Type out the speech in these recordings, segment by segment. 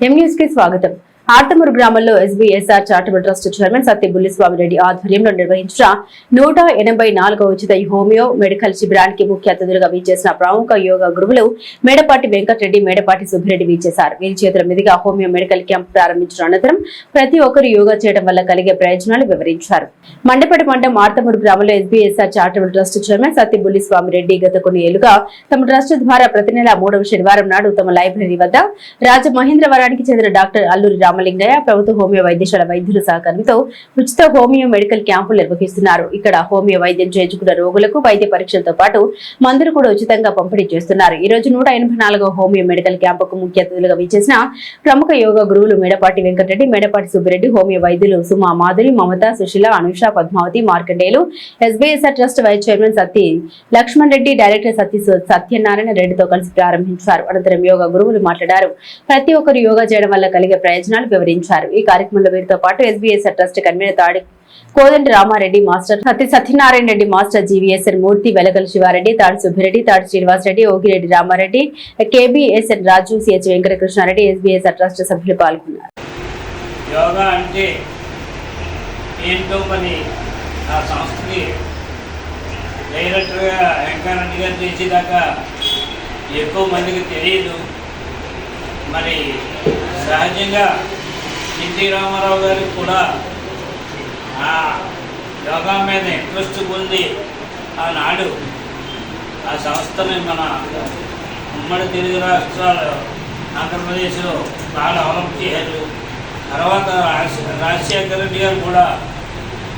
ఎం న్యూస్కి స్వాగతం ఆర్తమూరు గ్రామంలో SBSR charitable trust chairman Satya Bulliswamy Reddy ఆధ్వర్యంలో నిర్వహించిన నూట ఎనభై నాలుగో ఉచిత హోమియో మెడికల్ శిబిరానికి ముఖ్య అతిథులుగా వీచేసిన ప్రముఖ యోగా గురువులు మేడపాటి వెంకటరెడ్డి మేడపాటి సుబ్బిరెడ్డి వీచేశారు వీరి చేతుల మీదుగా హోమియో మెడికల్ క్యాంప్ ప్రారంభించిన అనంతరం ప్రతి ఒక్కరు యోగా చేయడం వల్ల కలిగే ప్రయోజనాలు వివరించారు. మండపేట మండలం ఆర్తమూరు గ్రామంలో SBSR charitable trust chairman Satya Bulliswamy Reddy గత కొన్ని ఏళ్ళుగా తమ ట్రస్ట్ ద్వారా ప్రతి నెల మూడవ శనివారం నాడు తమ లైబ్రరీ వద్ద రాజమహేంద్రవరానికి చెందిన డాక్టర్ అల్లూరి రామలింగయ్య ప్రభుత్వ హోమియో వైద్యశాల వైద్యుల సహకారంతో ఉచిత హోమియో మెడికల్ క్యాంపులు నిర్వహిస్తున్నారు. ఇక్కడ హోమియో వైద్యం చేయించుకున్న రోగులకు వైద్య పరీక్షలతో పాటు మందులు కూడా ఉచితంగా పంపిణీ చేస్తున్నారు. ఈ రోజు నూట ఎనభై హోమియో మెడికల్ క్యాంపుకు ముఖ్య అతిథులుగా విచ్చేసిన ప్రముఖ యోగా గురువులు మేడపాటి వెంకటరెడ్డి మేడపాటి సుబ్బిరెడ్డి హోమియో వైద్యులు Suma Madhuri Mamata Sushila Anusha Padmavathi Markandeyulu SBSR trust vice chairman Satya Lakshman Reddy director Satya Satyanarayana రెడ్డితో కలిసి ప్రారంభించారు. అనంతరం యోగా గురువులు మాట్లాడారు. ప్రతి ఒక్కరు యోగా చేయడం వల్ల కలిగే ప్రయోజనాలు వివరించారు. ఈ కార్యక్రమంలో వీరితో పాటు SBS trust convener Tadi Kodandi Ramareddy master Satya Satyanarayana Reddy master GVSN Murthy Velagala Sivareddy Tadi Subbireddy Tadi Srinivasareddy Ogireddy Ramareddy KBSN Raju CH Venkatakrishnareddy SBS trust సభ్యులు పాల్గొన్నారు. యోగా అంటే ఏంటో మరి ఆ సంస్థకి వెంకరెడ్డి గారు చేసేదాకా ఎక్కువ మందికి తెలియదు. మరి సహజంగా ఎన్టీ రామారావు గారికి కూడా యోగా మీద ఇంట్రెస్ట్ పొంది ఆనాడు. ఆ సంస్థని మన ఉమ్మడి తెలుగు రాష్ట్రాలు ఆంధ్రప్రదేశ్లో బాగా డెవలప్ చేశారు. తర్వాత రాజశేఖర రెడ్డి గారు కూడా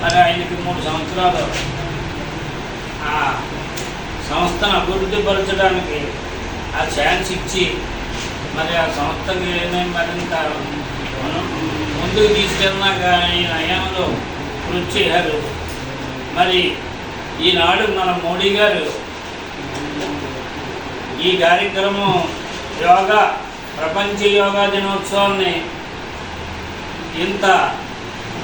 మరి ఆయనకి మూడు సంవత్సరాలు. ఆ సంస్థను అభివృద్ధి పరచడానికి ఆ ఛాన్స్ ఇచ్చి మరి ఆ సంస్థకి ఏమైనా మరింత ముందుకు తీసుకెళ్ళినాక కానీ నయంలో కృషి చేశారు మరి ఈనాడు మన మోడీ గారు ఈ కార్యక్రమం యోగా ప్రపంచ యోగా దినోత్సవాన్ని ఇంత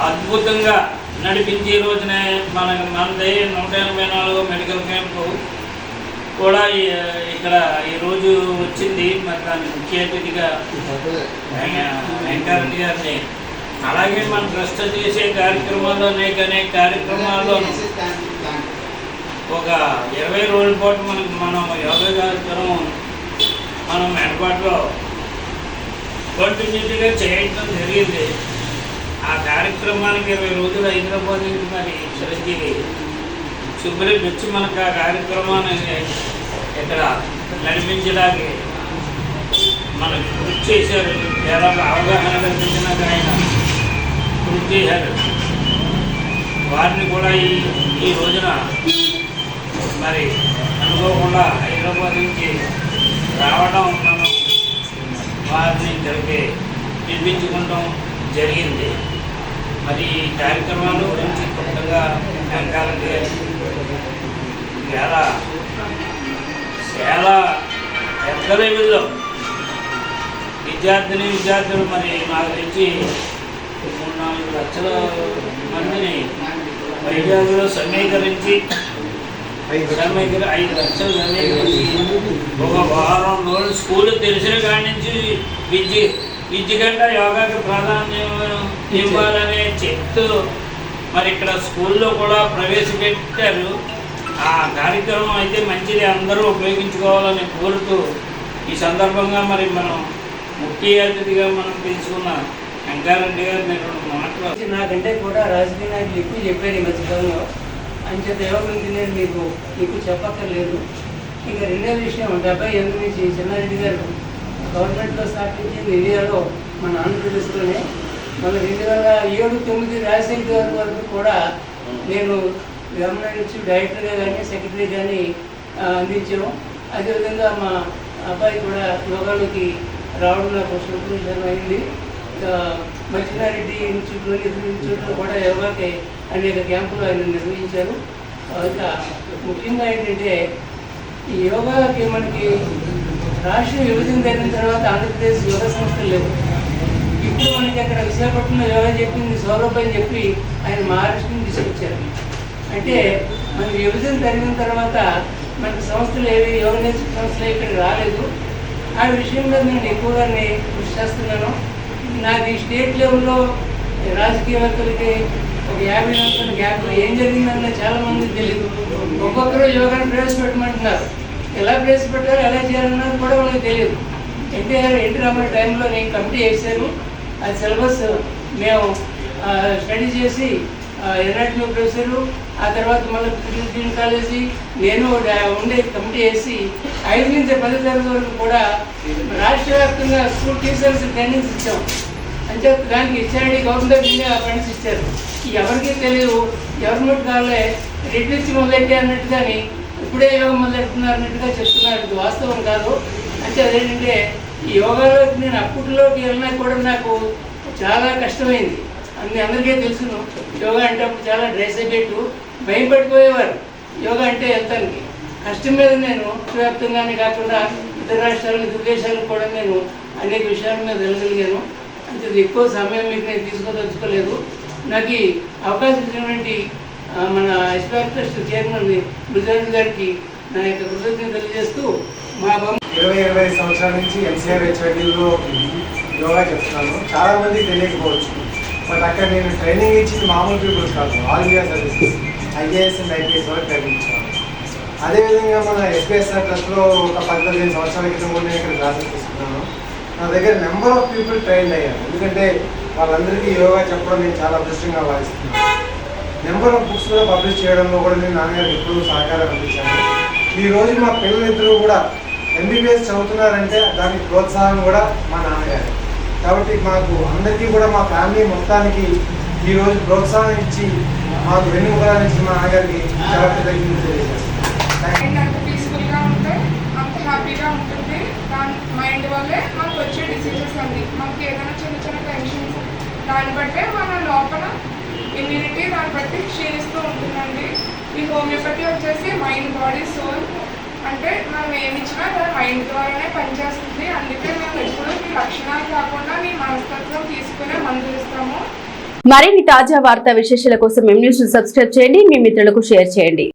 అద్భుతంగా నడిపించే రోజునే మన మనది నూట ఎనభై నాలుగో మెడికల్ క్యాంపు కూడా ఈ- ఇక్కడ ఈరోజు వచ్చింది. మరి దాని ముఖ్య అతిథిగా వెంకరెడ్డి గారిని. అలాగే మన ట్రస్ట్ చేసే కార్యక్రమాల్లో అనేక అనేక కార్యక్రమాల్లో ఒక ఇరవై రోజుల పాటు మనకు మనం యోగా కార్యక్రమం మనం మెడపాటులో కంటిన్యూటీగా చేయటం జరిగింది. ఆ కార్యక్రమానికి ఇరవై రోజులు హైదరాబాద్ నుంచి మరి చిరంజీవి శుభ్రి వచ్చి మనకు ఆ కార్యక్రమాన్ని ఇక్కడ నడిపించడానికి మనకు కృషి చేశారు. చాలా అవగాహన కల్పించినాక ఆయన కృషి చేశారు. వారిని కూడా ఈ ఈ రోజున మరి అనుకోకుండా హైదరాబాద్ నుంచి రావడం మనం వారిని ఇక్కడికి పిలిపించుకుంటాం జరిగింది. మరి ఈ కార్యక్రమాలు గురించి క్లుప్తంగా వెంకాలంటే చాలా చాలా పెద్ద లెవెల్లో విద్యార్థిని విద్యార్థులు మరి నాకు తెలిసి మూడు నాలుగు లక్షల మందిని వైజాగ్లో సమీకరించి సమీకరి ఐదు లక్షలు సమీకరించి ఒక వారం రోజులు స్కూల్ తెలిసిన కాడి నుంచి విద్య విద్య కంటే యోగాకి ప్రాధాన్యం ఇవ్వాలని చెప్తూ మరి ఇక్కడ స్కూల్లో కూడా ప్రవేశపెట్టారు. ఆ కార్యక్రమం అయితే మంచిది. అందరూ ఉపయోగించుకోవాలని కోరుతూ ఈ సందర్భంగా మరి మనం ముఖ్య అతిథిగా మనం పిలుచుకున్న వెంకారెడ్డి గారు నేను మాటలు నాకంటే కూడా రాజకీయ నాయకులు ఎక్కువ చెప్పారు ఈ మధ్యకాలంలో అంచేత యోగం నేను మీకు ఎక్కువ చెప్పక్కర్లేదు. ఇక రెండో విషయం డెబ్బై ఎనిమిది నుంచి చిన్నారెడ్డి గారు గవర్నమెంట్లో స్థాపించింది ఇండియాలో మన ఆంధ్రప్రదేశ్లోనే. మన రెండు వేల ఏడు తొమ్మిది రాజశేఖర్ గారి వరకు కూడా నేను గవర్నమెంట్ నుంచి డైరెక్టర్గా కానీ సెక్రటరీ కానీ అందించాము. అదేవిధంగా మా అబ్బాయి కూడా యోగాలోకి రావడం నాకు సంతోషం అయింది. ఆ, మచ్చినారెడ్డి ఇన్స్టిట్యూట్ ఇన్స్టిట్యూట్లో కూడా యోగాకి అనేక క్యాంపులు ఆయన నిర్వహించారు. ఇంకా ముఖ్యంగా ఏంటంటే ఈ యోగాకి మనకి రాష్ట్రం విభజన జరిగిన తర్వాత ఆంధ్రప్రదేశ్ యోగా సంస్థలు లేవు. ఇప్పుడు మనకి అక్కడ విశాఖపట్నంలో యోగా చెప్పింది సౌరభ్ అని చెప్పి ఆయన మహారాష్ట్రని తీసుకొచ్చారు. అంటే మన విభజన జరిగిన తర్వాత మనకి సంస్థలు ఏవి యోగ సంస్థలు ఇక్కడ రాలేదు. ఆ విషయం మీద నేను ఎక్కువగా కృషి చేస్తున్నాను. నాది స్టేట్ లెవెల్లో రాజకీయవేత్తలకి ఒక యాభై నిమిషాల గ్యాప్లో ఏం జరిగిందన్న చాలా మందికి తెలియదు ఒక్కొక్కరు యోగాను ప్రవేశపెట్టమంటున్నారు. ఎలా ప్రవేశపెట్టాలో ఎలా చేయాలన్నది కూడా వాళ్ళకి తెలియదు ఎన్టీఆర్ ఎన్టీ రామారావు టైంలో నేను కమిటీ వేసాను ఆ సిలబస్ మేము స్టడీ చేసి ఎన్ఆర్టీ ప్రొఫెసరు ఆ తర్వాత మళ్ళీ క్రిస్టియన్ కాలేజీ నేను ఉండే కమిటీ వేసి ఐదు నుంచి పది తరగతి వరకు కూడా రాష్ట్ర వ్యాప్తంగా స్కూల్ టీచర్స్ ట్రైనింగ్స్ ఇచ్చాం. అంటే దానికి హెచ్ఆర్డి గవర్నమెంట్ ఇండియా ఫండ్స్ ఇచ్చారు. ఎవరికీ తెలియదు గవర్నమెంట్ కాలే రిట్రీచ్ మొదలెట్టే అన్నట్టుగాని ఇప్పుడే యోగం మొదలెడుతున్నారు అన్నట్టుగా చెప్తున్నారు. ఇది వాస్తవం కాదు. అంటే అదేంటంటే ఈ యోగాలోకి నేను అప్పట్లోకి వెళ్ళినా కూడా నాకు చాలా కష్టమైంది. అన్ని అందరికీ తెలుసును. యోగా అంటే అప్పుడు చాలా డ్రెస్ పెట్టు భయం పడిపోయేవారు యోగా అంటే వెళ్తానికి కష్టం మీద నేను వ్యాప్తంగానే కాకుండా ఇతర రాష్ట్రాలకు ఇతర కూడా నేను అనేక విషయాల మీద వెళ్ళగలిగాను. అంటే ఎక్కువ సమయం మీకు నేను తీసుకోదలుచుకోలేదు నాకు ఈ అవకాశం ఇచ్చినటువంటి మన ఎస్పాక్ ట్రస్ట్ చైర్మన్ గుజరాత్ గారికి నా యొక్క కృతజ్ఞత తెలియజేస్తూ మా బొమ్మ ఇరవై ఇరవై సంవత్సరాల నుంచి ఎంసీఆర్ హెచ్ఐడిలో యోగా చెప్తున్నాను. చాలా మంది తెలియకపోవచ్చు. బట్ అక్కడ నేను ట్రైనింగ్ ఇచ్చింది మామూలు పీపుల్స్ కాదు all India services IAS and IPS వరకు ట్రైనింగ్ ఇచ్చాను అదేవిధంగా మన ఎస్పీఎస్ఆర్ ట్రస్ట్లో ఒక పద్దెనిమిది సంవత్సరాల క్రితం కూడా నేను ఇక్కడ క్లాసెస్ తీసుకున్నాను. నా దగ్గర నెంబర్ ఆఫ్ పీపుల్ ట్రైన్ అయ్యారు. ఎందుకంటే వాళ్ళందరికీ యోగా చెప్పడం నేను చాలా అదృష్టంగా భావిస్తున్నాను. నెంబర్ ఆఫ్ బుక్స్ కూడా పబ్లిష్ చేయడంలో కూడా నేను నాన్నగారికి ఎప్పుడూ సహకారం అందించాను. ఈ రోజు మా పిల్లలిద్దరూ కూడా ఎంబీబీఎస్ చదువుతున్నారంటే దానికి ప్రోత్సాహం కూడా మా నాన్నగారు. కాబట్టి మాకు అందరికీ కూడా మా ఫ్యామిలీ మొత్తానికి ఈ రోజు ప్రోత్సాహం ఇచ్చి మాకు వెన్నుముకరాన్ని ఇచ్చిన మా నాన్నగారికి చాలా కృతజ్ఞతలు తెలియజేస్తున్నాను థ్యాంక్ యూ. మైండ్ పీస్ఫుల్గా ఉంటే అంత హ్యాపీగా ఉంటుంది. దాని మైండ్ వల్లే మనకు వచ్చే డిసీజెస్ అన్ని. మనకి ఏదైనా చిన్న చిన్న టెన్షన్స్ దాన్ని బట్టే మన లోపల ఇమ్యూనిటీ దాన్ని బట్టి క్షీణిస్తూ ఉంటుందండి. ఈ హోమియోపతి వచ్చేసి మైండ్ బాడీస్ అంటే మనం ఏమి ఇచ్చినా దాని మైండ్ ద్వారానే పనిచేస్తుంది. అందుకే మేము ఎప్పుడు మీ లక్షణాలు కాకుండా మీ మనస్తత్వం తీసుకునే మందులు ఇస్తాము. మరిన్ని తాజా వార్తా విశేషాల కోసం ఎం న్యూస్ సబ్స్క్రైబ్ చేయండి. మీ మిత్రులకు షేర్ చేయండి.